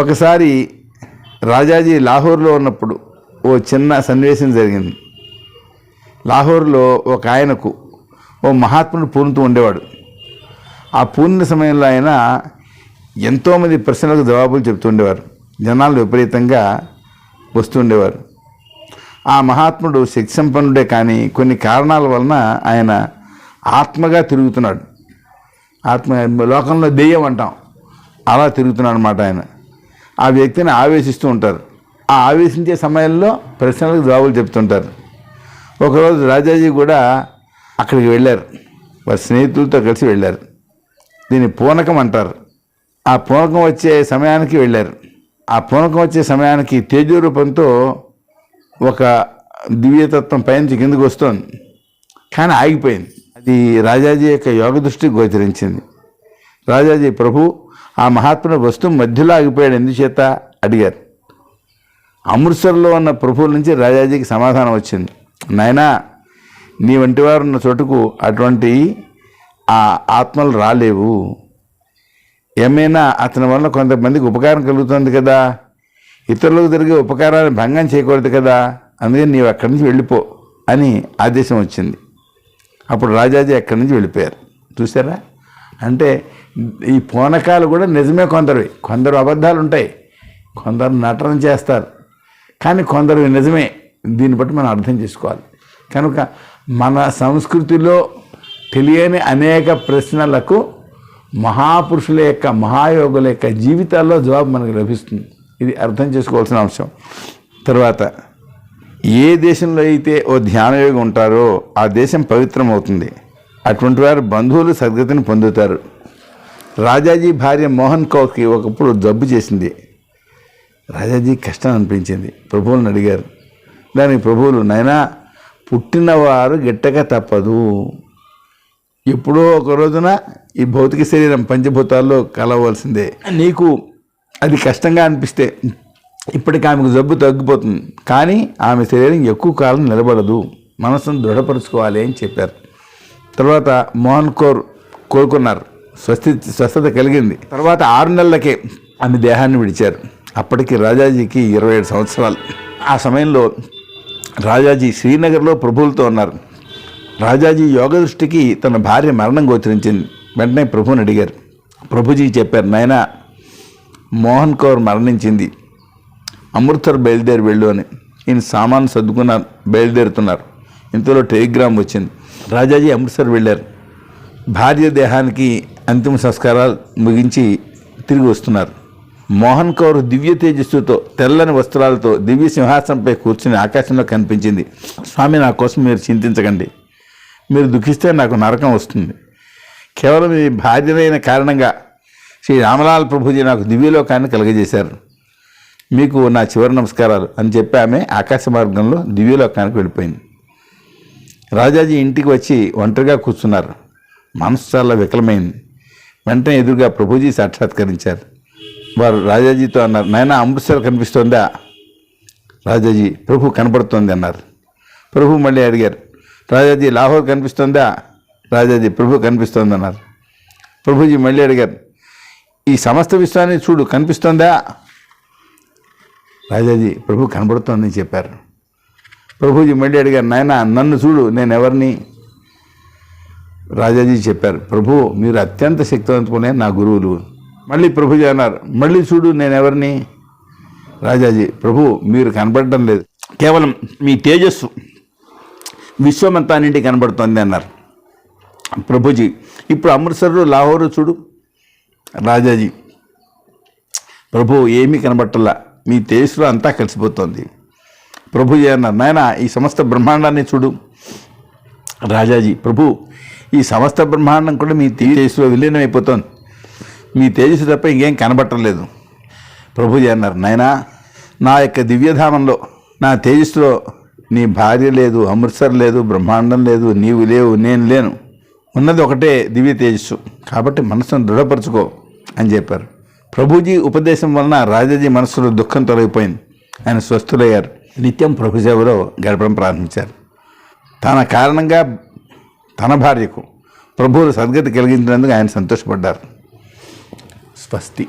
ఒకసారి రాజాజీ లాహోర్లో ఉన్నప్పుడు ఓ చిన్న సన్నివేశం జరిగింది. లాహోర్లో ఒక ఆయనకు ఓ మహాత్ముడు పూనుతూ ఉండేవాడు. ఆ పూర్ణ సమయంలో ఆయన ఎంతోమంది ప్రశ్నలకు జవాబులు చెప్తుండేవారు జనాలు విపరీతంగా వస్తుండేవారు ఆ మహాత్ముడు శక్తి సంపన్నుడే కానీ కొన్ని కారణాల వలన ఆయన ఆత్మగా తిరుగుతున్నాడు. ఆత్మ లోకంలో దెయ్యం అంటాం. అలా తిరుగుతున్నాడు అనమాట ఆయన. ఆ వ్యక్తిని ఆవేశిస్తూ ఉంటారు. ఆ ఆవేశించే సమయంలో ప్రశ్నలకు జవాబులు చెప్తుంటారు. ఒకరోజు రాజాజీ కూడా అక్కడికి వెళ్ళారు. వారి స్నేహితులతో కలిసి వెళ్ళారు. దీన్ని పూనకం అంటారు. ఆ పూనకం వచ్చే సమయానికి వెళ్ళారు. ఆ పూనకం వచ్చే సమయానికి తేజో రూపంతో ఒక దివ్యతత్వం పైనుంచి కిందకు వస్తోంది. కానీ ఆగిపోయింది. అది రాజాజీ యొక్క యోగ దృష్టికి గోచరించింది. రాజాజీ ప్రభు ఆ మహాత్ముడు వస్తువు మధ్యలో ఆగిపోయాడు. ఎందుచేత? అడిగారు. అమృత్సర్లో ఉన్న ప్రభువుల నుంచి రాజాజీకి సమాధానం వచ్చింది. నాయనా నీ వంటి వారు ఉన్న చోటుకు అటువంటి ఆ ఆత్మలు రాలేవు. ఏమైనా అతని వల్ల కొంతమందికి ఉపకారం కలుగుతుంది కదా? ఇతరులకు జరిగే ఉపకారాన్ని భంగం చేయకూడదు కదా? అందుకని నీవు అక్కడి నుంచి వెళ్ళిపో అని ఆదేశం వచ్చింది. అప్పుడు రాజాజీ అక్కడి నుంచి వెళ్ళిపోయారు. చూసారా అంటే ఈ పూనకాలు కూడా నిజమే కొందరివి. కొందరు అబద్ధాలు ఉంటాయి కొందరు నటన చేస్తారు. కానీ కొందరు నిజమే. దీన్ని బట్టి మనం అర్థం చేసుకోవాలి. కనుక మన సంస్కృతిలో తెలియని అనేక ప్రశ్నలకు మహాపురుషుల యొక్క మహాయోగుల యొక్క జీవితాల్లో జవాబు మనకు లభిస్తుంది. ఇది అర్థం చేసుకోవాల్సిన అంశం. తర్వాత ఏ దేశంలో అయితే ఓ ధ్యానయోగి ఉంటారో ఆ దేశం పవిత్రమవుతుంది. అటువంటి వారు బంధువులు సద్గతిని పొందుతారు. రాజాజీ భార్య మోహన్ కౌర్కి ఒకప్పుడు జబ్బు చేసింది. రాజాజీ కష్టం అనిపించింది. ప్రభువులను అడిగారు. దానికి ప్రభువులు నైనా పుట్టినవారు గిట్టక తప్పదు. ఎప్పుడో ఒక రోజున ఈ భౌతిక శరీరం పంచభూతాల్లో కలవలసిందే. నీకు అది కష్టంగా అనిపిస్తే ఇప్పటికి ఆమెకు జబ్బు తగ్గిపోతుంది. కానీ ఆమె శరీరం ఎక్కువ కాలం నిలబడదు. మనసును దృఢపరుచుకోవాలి అని చెప్పారు. తర్వాత మోహన్ కౌర్ కోరుకున్నారు స్వస్తి స్వస్థత కలిగింది. తర్వాత ఆరు నెలలకే ఆమె దేహాన్ని విడిచారు. అప్పటికి రాజాజీకి ఇరవై ఏడు సంవత్సరాలు. ఆ సమయంలో రాజాజీ శ్రీనగర్లో ప్రభువులతో ఉన్నారు. రాజాజీ యోగ దృష్టికి తన భార్య మరణం గోచరించింది. వెంటనే ప్రభుని అడిగారు. ప్రభుజీ చెప్పారు నాయన మోహన్ కౌర్ మరణించింది. అమృత్సర్ బయలుదేరి వెళ్ళు అని. ఈయన సామాను సర్దుకున్నారు బయలుదేరుతున్నారు. ఇంతలో టెలిగ్రామ్ వచ్చింది. రాజాజీ అమృత్సర్ వెళ్ళారు. భార్య దేహానికి అంతిమ సంస్కారాలు ముగించి తిరిగి వస్తున్నారు. మోహన్ కౌర్ దివ్య తేజస్సుతో తెల్లని వస్త్రాలతో దివ్య సింహాసనంపై కూర్చుని ఆకాశంలో కనిపించింది. స్వామి నా కోసం మీరు చింతించకండి. మీరు దుఃఖిస్తే నాకు నరకం వస్తుంది. కేవలం ఈ భార్యమైన కారణంగా శ్రీ రామలాల్ ప్రభుజీ నాకు దివ్యలోకాన్ని కలుగజేశారు. మీకు నా చివరి నమస్కారాలు అని చెప్పి ఆమె ఆకాశ మార్గంలో దివ్యలోకానికి వెళ్ళిపోయింది. రాజాజీ ఇంటికి వచ్చి ఒంటరిగా కూర్చున్నారు. మనసు చాలా వికలమైంది. వెంటనే ఎదురుగా ప్రభుజీ సాక్షాత్కరించారు. వారు రాజాజీతో అన్నారు నాయన అమృత్సర్ కనిపిస్తోందా? రాజాజీ ప్రభు కనపడుతోంది అన్నారు. ప్రభు మళ్ళీ అడిగారు రాజాజీ లాహోర్ కనిపిస్తోందా? రాజాజీ ప్రభు కనిపిస్తోంది అన్నారు. ప్రభుజీ మళ్ళీ అడిగారు ఈ సమస్త విశ్వాన్ని చూడు కనిపిస్తోందా? రాజాజీ ప్రభు కనబడుతోందని చెప్పారు. ప్రభుజీ మళ్ళీ అడిగారు నాయన నన్ను చూడు నేను ఎవరిని? రాజాజీ చెప్పారు ప్రభు మీరు అత్యంత శక్తివంతుకునే నా గురువులు. మళ్ళీ ప్రభుజీ అన్నారు మళ్ళీ చూడు నేను ఎవరిని? రాజాజీ ప్రభు మీరు కనబడటం లేదు కేవలం మీ తేజస్సు విశ్వమంతా నిండి కనబడుతోంది అన్నారు ప్రభుజీ. ఇప్పుడు అమృత్సర్లో లాహోరు చూడు రాజాజీ ప్రభు ఏమీ కనబట్టలా మీ తేజస్సులో అంతా కలిసిపోతుంది. ప్రభుజీ అన్నారు నాయన ఈ సమస్త బ్రహ్మాండాన్ని చూడు. రాజాజీ ప్రభు ఈ సమస్త బ్రహ్మాండం కూడా మీ తేజస్సులో విలీనం అయిపోతుంది మీ తేజస్సు తప్ప ఇంకేం కనబట్టలేదు ప్రభుజీ అన్నారు? నాయనా నా యొక్క దివ్యధామంలో నా తేజస్సులో నీ భార్య లేదు అమృత్సర్ లేదు బ్రహ్మాండం లేదు నీవు లేవు నేను లేను. ఉన్నది ఒకటే దివ్య తేజస్సు. కాబట్టి మనసును దృఢపరచుకో అని చెప్పారు. ప్రభుజీ ఉపదేశం వలన రాజాజీ మనసులో దుఃఖం తొలగిపోయింది. ఆయన స్వస్థులయ్యారు. నిత్యం ప్రభు సేవలో గడపడం ప్రారంభించారు. తన కారణంగా తన భార్యకు ప్రభువులు సద్గతి కలిగించినందుకు ఆయన సంతోషపడ్డారు. స్వస్తి.